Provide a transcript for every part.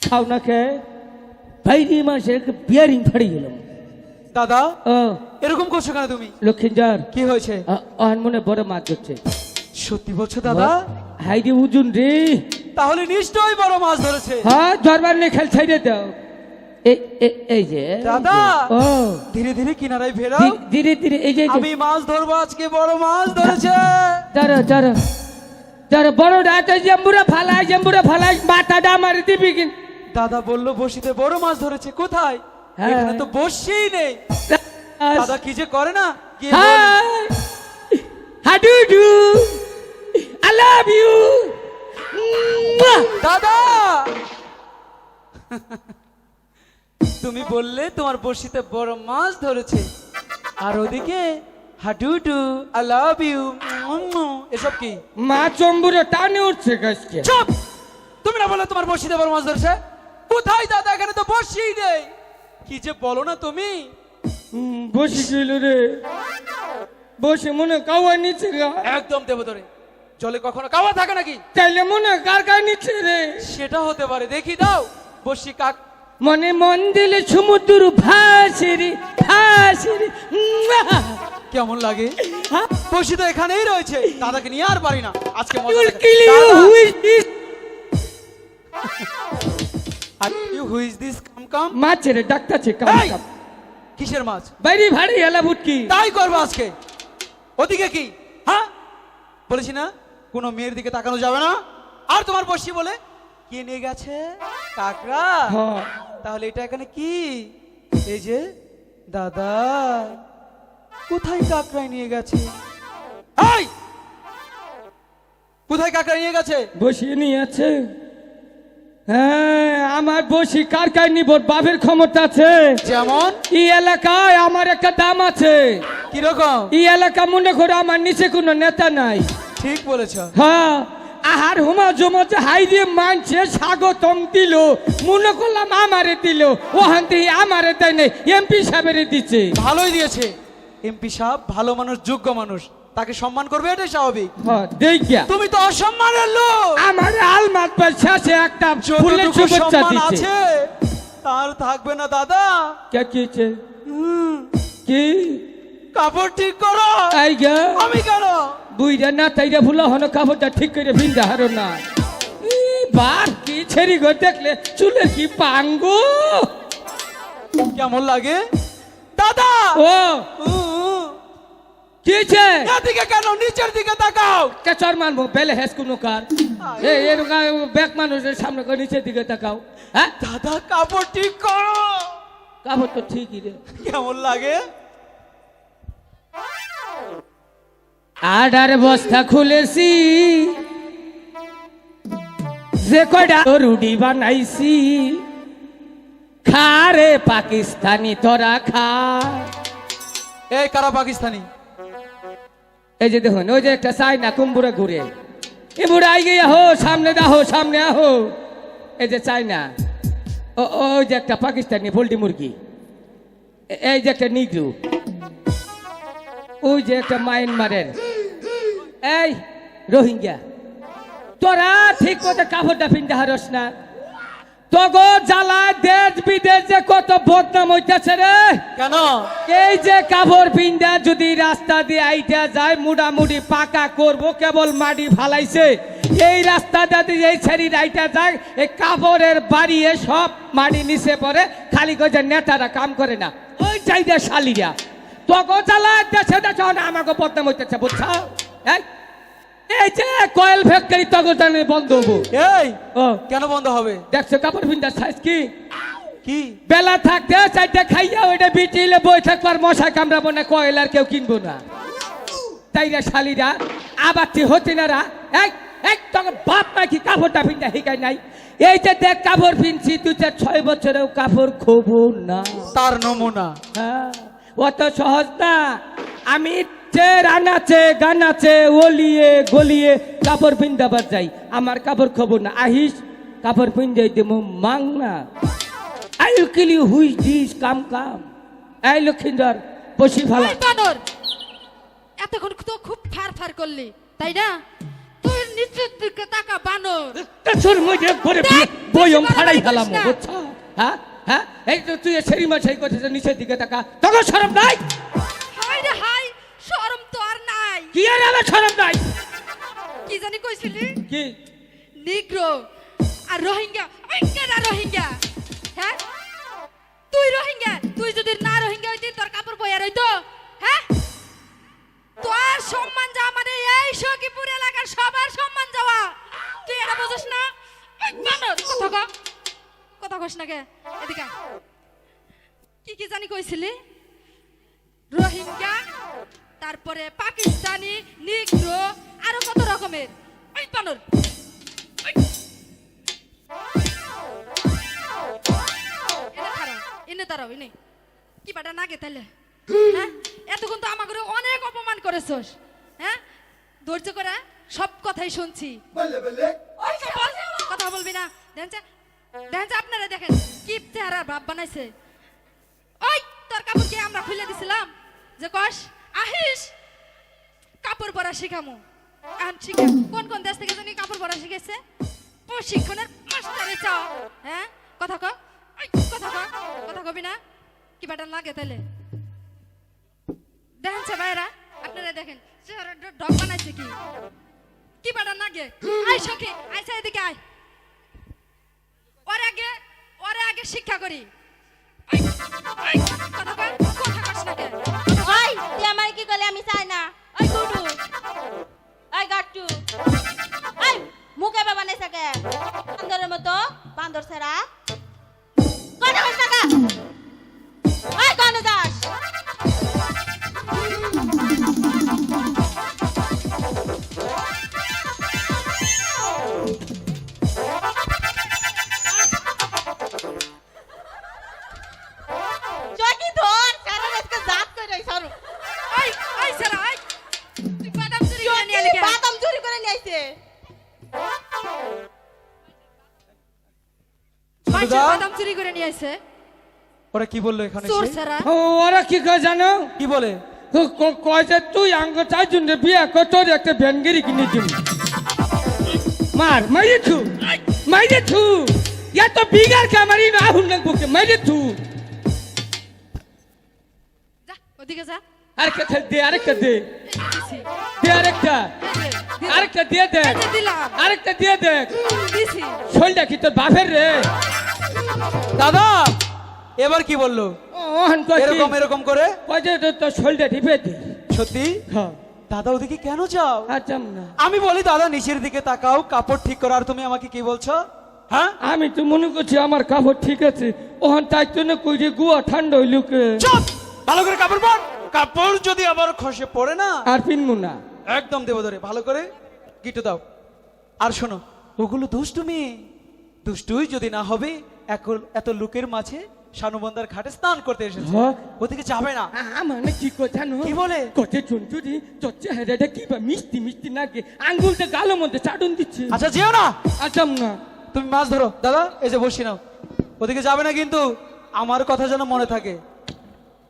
খেয়ে বাইরে মাসে বিয়ারিং ফাড়ি গেলাম দাদা এরকম করছ কেন তুমি লক্ষ্মীঞ্জার কি হয়েছে অহন মনে বড় মাছ ধরছে সত্যি বলছো দাদা হাই রে উজুন রে তাহলে নিশ্চয়ই বড় মাছ ধরেছে হ্যাঁ ঝরবার নেই খেল ছাইড়ে দাও এই যে দাদা! ও ধীরে ধীরে কিনারায় ফেরাও ধীরে ধীরে এই যে আমি মাছ ধরবো আজকে বড় মাছ ধরেছে দাঁড়া দাঁড়া দাঁড়া বড় ডাটা জম্বুরা ফালাই জম্বুরা ফালাই মাথাটা আমার দিবি কিন দাদা বলল বসিতে বড় মাছ ধরেছে কোথায়? হ্যাঁ। এখানে তো বসছেই নেই। দাদা কি যে করে না বল। ডু আই লাভ ইউ দাদা! তুমি বললে তোমার বড়শিতে বড় মাছ ধরেছে। আর ওদিকে হাডুডু আই লাভ ইউ এসব কি? মা চম্বুরে টানে উঠছে গাছকে। চুপ! তুমি না বললে তোমার বসিতে বড় মাছ ধরেছে? কোথায় দাদা? এখানে তো বসছেই নেই। কি যে বলো না তুমি? বসে গেল রে। বসে মনে কাওয়া নিচ্ছে গা। একদম দেবো ধরে জলে কখনো কাওয়া থাকে নাকি? তাইলে মনে কার কার নিচ্ছে রে। সেটা হতে পারে। দেখি দাও। বসি কাক। মনে মন দিলে সমুদ্র ভাসে রে ভাসে রে। কেমন লাগে? বসি তো এখানেই রয়েছে। দাদাকে নিয়ে আর পারি না। আজকে মজা kill you who is this আর কাম কাম মাছের ডাক্তারছে কাম এই! কাম কিসের মাছ? বাইরে ভাড়ি এলা বুটকি তাই করব আজকে। ওদিকে কি? হ্যাঁ? বলেছি না? কোনো মেয়ের দিকে তাকানো যাবে না? আর তোমার বসি বলে কে নিয়ে গেছে? কাকড়া? হ্যাঁ। তাহলে এটা এখানে কি? এই যে দাদা কোথায় কাকড়ায় নিয়ে গেছে! কোথায় কাকড়া নিয়ে গেছে? বসিয়ে নিয়ে আছে। আমার বসি কার কার নিব বাপের ক্ষমতা আছে? যেমন? এই এলাকায় আমার একটা দাম আছে। কীরকম? এই এলাকা মনে করে আমার নিচে কোনো নেতা নাই। ঠিক বলেছ। হ্যাঁ আহার হুমা জমতে হাই দিয়ে মানছে স্বাগতম দিল। মনে করলাম আমারে দিল। ওখান থেকে আমারে দেয় নাই এমপি সাহেবের দিচ্ছে ভালোই দিয়েছে। এমপি সাহেব ভালো মানুষ যোগ্য মানুষ। তাকে সম্মান করবে এটাই স্বাভাবিক। হ্যাঁ দেখিয়া। তুমি তো অসম্মানের লোক। আমার আলমাত শেষে একটা ফুলের শুভেচ্ছা দিচ্ছে আছে তার থাকবে না দাদা। কে কি হয়েছে? হুম, কি? কাপড় ঠিক করো। আই গা। আমি কেন? বুইরা না তাইরা ভুলা হন কাপড়টা ঠিক করে ভিন্দা হারো না। বার কি ছেড়ি গো দেখলে চুলে কি পাঙ্গু? কেমন লাগে? দাদা! ও। উম, এদিকে কেন? নিচের দিকে তাকাও। কে চর মারবো? বেলে হেস কোনো কার? এ এরকম ব্যাক মানুষের সামনে করে নিচের দিকে তাকাও। হ্যাঁ? দাদা কাপড় ঠিক করো। কাপড় তো ঠিকই রে। কেমন লাগে? আডার বস্তা খুলেছি। যে কয়টা রুডি বানাইছি। খা রে পাকিস্তানি তোরা খা। এই কারা পাকিস্তানি? এই যে দেখুন, ওই যে একটা চাইনা কুম্বুরে ঘুরে। এ বুড়া আই হো সামনে দাও সামনে আহো। এই যে চাইনা ও, ওই যে একটা পাকিস্তানি পোল্ট্রি মুরগি। এই যে একটা নিগ্রু। ওই যে একটা মায়ানমারের। এই, রোহিঙ্গা। তোরা ঠিক মতো কাপড়টা পিনতে হারস না। তগো জ্বালা দেশ বিদেশ যে কত বদনাম হইতেছে রে? কেন? এই যে কাপড় পিন্দা যদি রাস্তা দিয়ে আইটা যায় মুড়ামুড়ি পাকা করব কেবল মাটি ফালাইছে। এই রাস্তাটা দিয়ে এই ছেড়ি আইটা যায় এই কাপড়ের বাড়িয়ে সব মাটি নিচে পড়ে খালি করে নেতারা কাম করে না। ওই চাইদা শালিরা। তগো জ্বালা দেশে দেশে আমাকে বদনাম হইতেছে বুঝছ? এই এই যে কয়েল ফ্যাক্টরি তগো জানে বন্ধ হব। এই ও। কেন বন্ধ হবে? দেখছ কাপড় পিন্দার সাইজ কি? কি? বেলা থাকতে চারটে খাইয়া ওইটা বিটিলে বই থাকবার মশা কামড়াবো না কয়লার কেউ কিনবো না। তাইরা শালিরা আবার হতে না রা। এক এক তখন বাপ নাকি কাপড়টা পিনটা হিকাই নাই? এই যে দেখ কাপড় পিনছি তুই চার ছয় বছরেও কাপড় খোবো না। তার নমুনা। হ্যাঁ, অত সহজ না। আমি চে রানাচে গানাচে ওলিয়ে গলিয়ে কাপড় পিন্দাবার যাই। আমার কাপড় খবর না আহিস কাপড় পিন্দাই দেবো মাং না আই কিল কাম কাম। এই লক্ষিন্দর বসি ভালো বানর এতক্ষণ তো খুব ফার ফার করলি তাই না? তোর নিচের দিকে তাকা বানর তোর বয়ম ফাড়াই। বুঝছ? হ্যাঁ হ্যাঁ? এই তো তুই মাছ করছিস নিচের দিকে তাকা। তখন সরম নাই? রে শরম তো আর নাই। কি আর আমার সরম নাই? কি জানি কইছিলি? কি? নিগ্রো আর রোহিঙ্গা। Rohingya Rohingya? হ্যাঁ? তুই রোহিঙ্গা? তুই যদি না রোহিঙ্গা হইতি তোর কাপড় বইয়া রইতো? হ্যাঁ? তোর সম্মান যাওয়া মানে এই সখীপুর এলাকার সবার সম্মান যাওয়া। তুই এটা বুঝিস না? কথা ক। কথা কস না কে? এদিকে কি কি জানি কইছিলি? রোহিঙ্গা তারপরে পাকিস্তানি নিগ্রো আরও কত রকমের। ওই বানর এনে দাঁড়াও এনে কি বাটা নাগে তাহলে হ্যাঁ? এতক্ষণ তো আমাকে অনেক অপমান করেছস। হ্যাঁ? ধৈর্য করে সব কথাই শুনছি। কথা বলবি না। দেখেন দেখেন আপনারা দেখেন, কি চেহারা ভাব বানাইছে। ওই, তোর কাপড় কি আমরা খুলে দিছিলাম? যে পরা শিখামু। এখন শিখে কোন কোন দেশ থেকে জানি কাপড় পরা শিখেছে? প্রশিক্ষণের মাস্টারে চাও। হ্যাঁ? কথা কথা কথা কবি না? কি বাটা লাগে তাহলে দেখেন সে ভাইরা আপনারা দেখেন বানাইছে কি? কি বাটা লাগে? আয় সখী আইসা এদিকে আয়। ওর আগে ওরে আগে শিক্ষা করি। কথা কয় চুরি করে নিয়ে আসে ওরা কি বলল এখানে চোর এসে? ও, ওরা কি কয় জানো? কি বলে? ক- ক- কয় যে তুই আঙ্গ চাই জন্য বিয়া কর তোর একটা ভ্যানগিরি কিনে দিব। মার মাইরে থু মাইরে থু। ইয়া তো বিগার কামারি না হুন বুকে মাইরে থু। যা ওদিকে যা। আরেকটা দে, দে আরেকটা দে। দিছি। দে আরেকটা। এই যে, দিলাম। আরেকটা দিয়ে দেখ। এই যে দিলাম। আরেকটা দিয়ে দেখ। দিছি। শৈলটা কি তোর বাপের রে? দাদা এবার কি বলল? এরকম এরকম করে? শৈলটা টিপে সত্যি? হ্যাঁ। দাদা ওদিকে কেন যাও? না। আমি বলি দাদা নিচের দিকে তাকাও কাপড় ঠিক করো আর তুমি আমাকে কি বলছো? হ্যাঁ? আমি তো মনে করছি আমার কাপড় ঠিক আছে। ওহন তাই জন্য কই যে গুয়া ঠান্ডা হইলুকে চুপ! ভালো করে কাপড় পর। কাপড় যদি আবার খসে পড়ে না? আর পিনমু না। একদম দেবো ধরে ভালো করে গিটু দাও। আর শোনো ওগুলো দুষ্টু মেয়ে দুষ্টুই যদি না হবে এখন এত লোকের মাঝে শানুবন্দার ঘাটে স্নান করতে এসেছে। হ্যাঁ। ওদিকে যাবে না? মানে কি কথা জানো কি বলে? কতে চুনচুরি তোর চেহারাটা কি বা মিষ্টি মিষ্টি নাকি আঙ্গুলটা গালো মধ্যে চাটন দিচ্ছে। আচ্ছা যেও না। আসাম না। তুমি মাছ ধরো। দাদা এই যে বসি নাও। ওদিকে যাবে না কিন্তু? আমার কথা যেন মনে থাকে।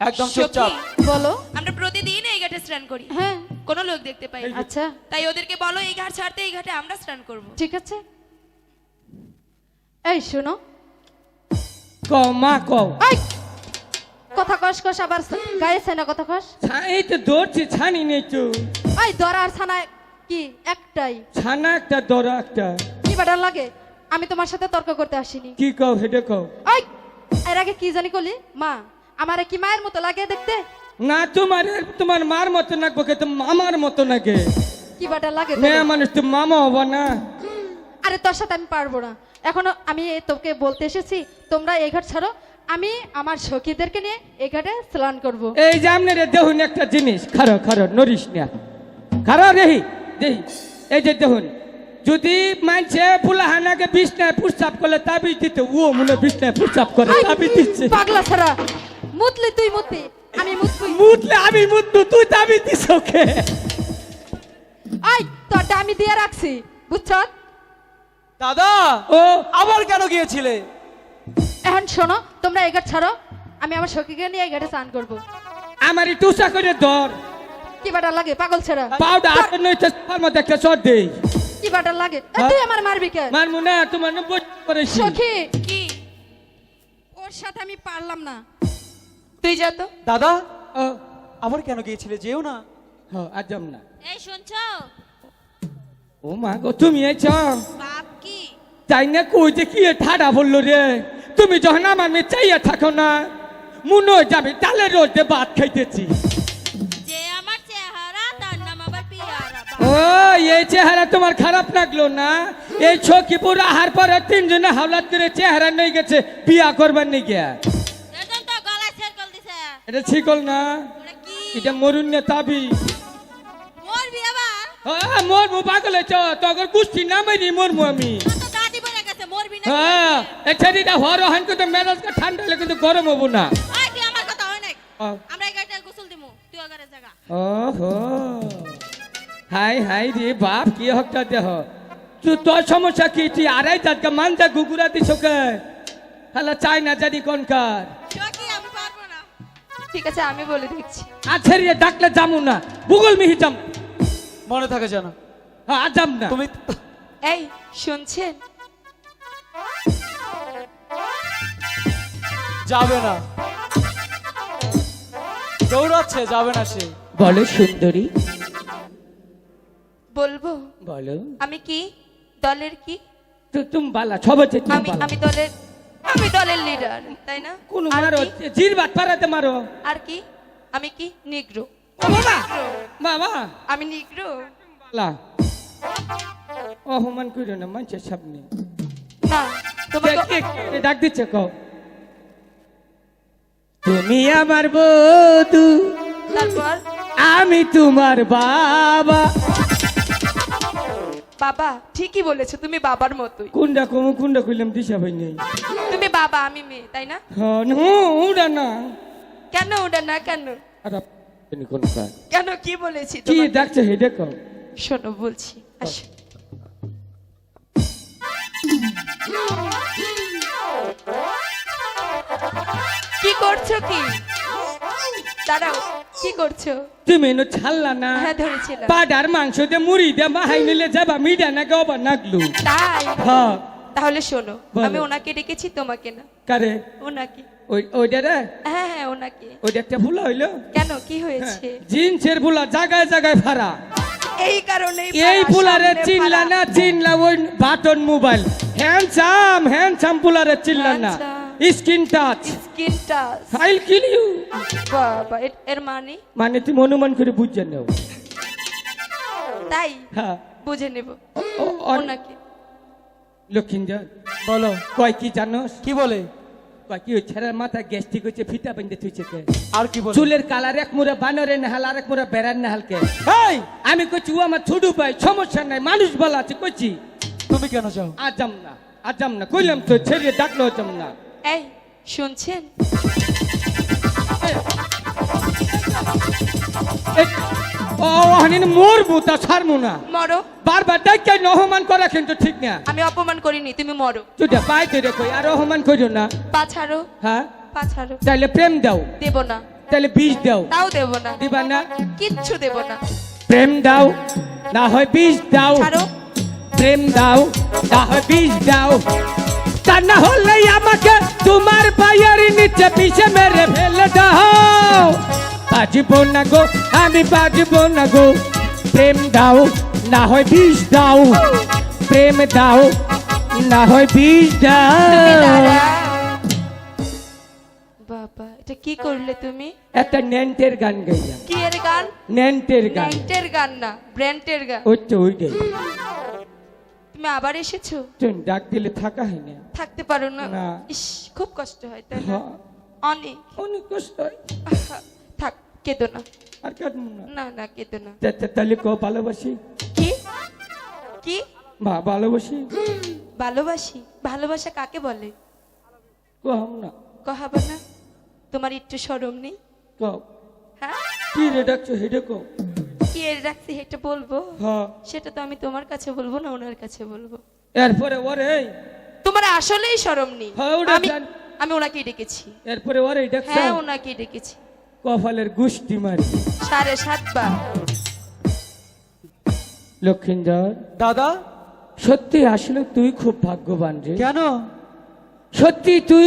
একদম চুপচাপ। বলো। আমরা প্রতিদিন এই ঘাটে স্নান করি। হ্যাঁ। কোনো লোক দেখতে পাই আচ্ছা। তাই ওদেরকে বলো এই ঘাট ছাড়তে এই ঘাটে আমরা স্নান করব। ঠিক আছে। এই শোনো কও মা কও কথা কস কস আবার গায়ে সেনা কথা কস? এই তো দৌড়ছি ছানি নেই তো। ওই দরার ছানা কি? একটাই। ছানা একটা দরা একটা। কি বাটার লাগে? আমি তোমার সাথে তর্ক করতে আসিনি। কি কও হেডে কও। ওই এর আগে কি জানি কলি মা আমারে কি মায়ের মতো লাগে দেখতে? না তোমার তোমার মার মতো নাকবো কে? তো মামার মতো নাকে কি বাটার লাগে? মেয়ে মানুষ তো মামা হব না। আরে তোর সাথে আমি পারব না। এখনও আমি তোকে বলতে এসেছি তোমরা এই ঘাট ছাড়ো আমি আমার সখীদেরকে নিয়ে এই ঘাটে স্নান করব। এই যে আপনার দেখুন একটা জিনিস খারো খারো নরিস না। খারো রেহি দেহি এই যে দেখুন যদি মানছে ফুলাহানাকে বিছনায় প্রস্তাব করলে তাবিজ দিতে ও মনে বিছনায় প্রস্তাব করে তাবিজ দিচ্ছে। পাগলা ছাড়া মুতলি তুই মুতলি আমি মুতবি মুতলে আমি মুতবো তুই তাবিজ দিছ ওকে। আই তোরটা আমি দিয়ে রাখছি বুঝছ? দাদা ও। আবার কেন গিয়েছিলে? এখন শোনো তোমরা এই ঘাট ছাড়ো আমি আমার সখীকে নিয়ে এই ঘাটে স্নান করব। আমার টুসা করে ধর। কি বাটা লাগে পাগল ছাড়া? পাউডার হাতে নইতে তার মধ্যে একটা চর দেই কি বাটা লাগে? এ, হ্যাঁ? তুই আমার মারবি কে? মারমু না তোমার না বই করেছি। সখী! কি? ওর সাথে আমি পারলাম না। তুই যা তো। দাদা ও। আবার কেন গিয়েছিলে? যেও না। হ আর যাম না। এই শুনছো? ও মা গো তুমি এই বাপ তাই না কই যে কি ঠাডা বলল রে? তুমি যখন আমার মেয়ে চাইয়া থাকো না মনে হয় যাবে রোজ দিয়ে ভাত খাইতেছি। ও এই চেহারা তোমার খারাপ লাগল না? এই ছকিপুর আহার পরে তিনজনে হাওলাত করে চেহারা নিয়ে গেছে বিয়া করবার নিয়ে গিয়া এটা ছিকল না এটা মরুন না তাবি। মরমু পাগল হয়েছ। তখন কুস্তি না মারি আমি। তোর তো মরবি না হ্যাঁ এই ছেলেটা হর হন কিন্তু মেজাজকে ঠান্ডা হলে কিন্তু গরম হব না। আমার কথা হয় নাই? ও। আমরা এই গাড়িটা গোসল দিমু তুই ওগারে জায়গা। ওহো। হাই হাই রে বাপ কি হকটা দেহ? তুই তোর সমস্যা কি তুই আড়াই জাতকে মানটা গুগুরা দিছ কে হ্যালো চাই না জানি কোনকার আমি ঠিক আছে আমি বলে দিচ্ছি আছে রে ডাকলে যামু না। গুগল মিহি যাম। মনে থাকে যেন। হ্যাঁ আর যাম না। তুমি এই শুনছেন? যাবে না। দৌড়াচ্ছে যাবে না সে। বলো সুন্দরী। বলব? বলো। আমি কি? দলের কি? তো তুমি বালা সব হচ্ছে আমি আমি দলের আমি দলের লিডার তাই না? কোন মারো কি? জির বাত পারাতে মারো। আর কি? আমি কি? নিগ্রো। ও বাবা বাবা। আমি নিগ্রো অপমান না মানুষের সামনে। ডাক দিচ্ছে কও। তুমি আমার বধু তারপর? আমি তোমার বাবা। বাবা ঠিকই বলেছ তুমি বাবার মতোই। কুন্ডা কমু কুন্ডা কইলাম দিশা ভাই নেই। তুমি বাবা আমি মেয়ে তাই না? হ্যাঁ নু কেন ওটা না কেন? আর আপনি কোন কাজ? কেন কি বলেছি কি ডাকছে হেডে কও শোনো বলছি আসো। কি করছ কি? দাঁড়াও কি করছ? তুমি এনো ছাড়লা না। হ্যাঁ ধরেছিলাম। পাডার মাংস দিয়ে মুড়ি দিয়ে মাহাই নিলে যাবা মিডা না গাবা নাগলু তাই? হ্যাঁ। তাহলে শোনো। আমি ওনাকে ডেকেছি তোমাকে না। কারে? ওনাকে। ওই ওইটা রে হ্যাঁ হ্যাঁ ওনাকে। ওইটা একটা ভুল হইল। কেন কি হয়েছে? জিন্সের ভুলা জায়গায় জায়গায় ফারা এই কারণে এই চিনলা না চিনলা ওই বাটন মোবাইল। হ্যান্ডসাম হ্যান্ডসাম পুলারে চিনলা না। Screen touch. Skin touch. I'll kill you বাবা এর- মানে? মানে তুমি অনুমান করে বুঝছে নাও। তাই? হ্যাঁ। বুঝে নেব। ওনাকে। লক্ষিন্দর বলো কয় কি জানোস? কি বলে? কি ছেড়ার মাথা গ্যাস্ট্রিক হচ্ছে ফিতা বেঁধে থুইছে কে? আর কি বল? চুলের কালার এক মুড়ে বানরে নেহাল আর এক মুড়ে বেড়ার নেহালকে এই আমি কইছি ও আমার ছুডু ভাই সমস্যা নাই মানুষ বলা আছে কইছি। তুমি কেন যাও আজাম না আজাম না কইলাম তো ছেড়ে ডাকলো আজাম না। এই শুনছেন? এই, ও হানিন মরবো তা ছাড়বো না। মরো। বারবার ডাইকে নহমান করা কিন্তু ঠিক না। আমি অপমান করিনি তুমি মরো। তুই পাই তুই কই আর অহমান করিও না। পা ছাড়ো। হ্যাঁ? পা ছাড়ো। তাহলে প্রেম দাও। দেব না। তাহলে বিষ দাও। তাও দেব না। দিবা না? কিচ্ছু দেব না। প্রেম দাও না হয় বিষ দাও। ছাড়ো। প্রেম দাও না হয় বিষ দাও। তা না হলে আমাকে তোমার পায়ের নিচে পিছে মেরে ফেলে দাও। বাজব না গো আমি বাজব না গো। প্রেম দাও না হয় বিষ দাও। প্রেম দাও না হয় বিষ তুমি দাও। বাবা এটা কি করলে তুমি? একটা নেন্টের গান গাইলাম কি এর গান? নেন্টের গান। নাইটের গান না ব্র্যান্ডের গান। ওই তো ওইটাই তুমি আবার এসেছ? তুই ডাক দিলে থাকা হয় না। থাকতে পারো না। ইস খুব কষ্ট হয় তাই না? হ্যাঁ, অনেক। অনেক কষ্ট হয়। কেঁদো না আর কাটবো না না না কেঁদো না তাহলে কো ভালোবাসি কি কি বা ভালোবাসি ভালোবাসি ভালোবাসা কাকে বলে কম না কহাবো না তোমার একটু সরম নেই কও হ্যাঁ কি রে ডাকছো হেডে কও কি এর রাখছি এটা বলব হ্যাঁ সেটা তো আমি তোমার কাছে বলব না ওনার কাছে বলব এরপরে ওরে তোমার আসলেই সরম নেই আমি আমি ওনাকেই ডেকেছি এরপরে ওরে ডাকছো হ্যাঁ ওনাকেই ডেকেছি কপালের গুষ্টি মারি। সাড়ে সাতবার লক্ষিন্দর দাদা? সত্যি আসলে তুই খুব ভাগ্যবান রে। কেন? সত্যি তুই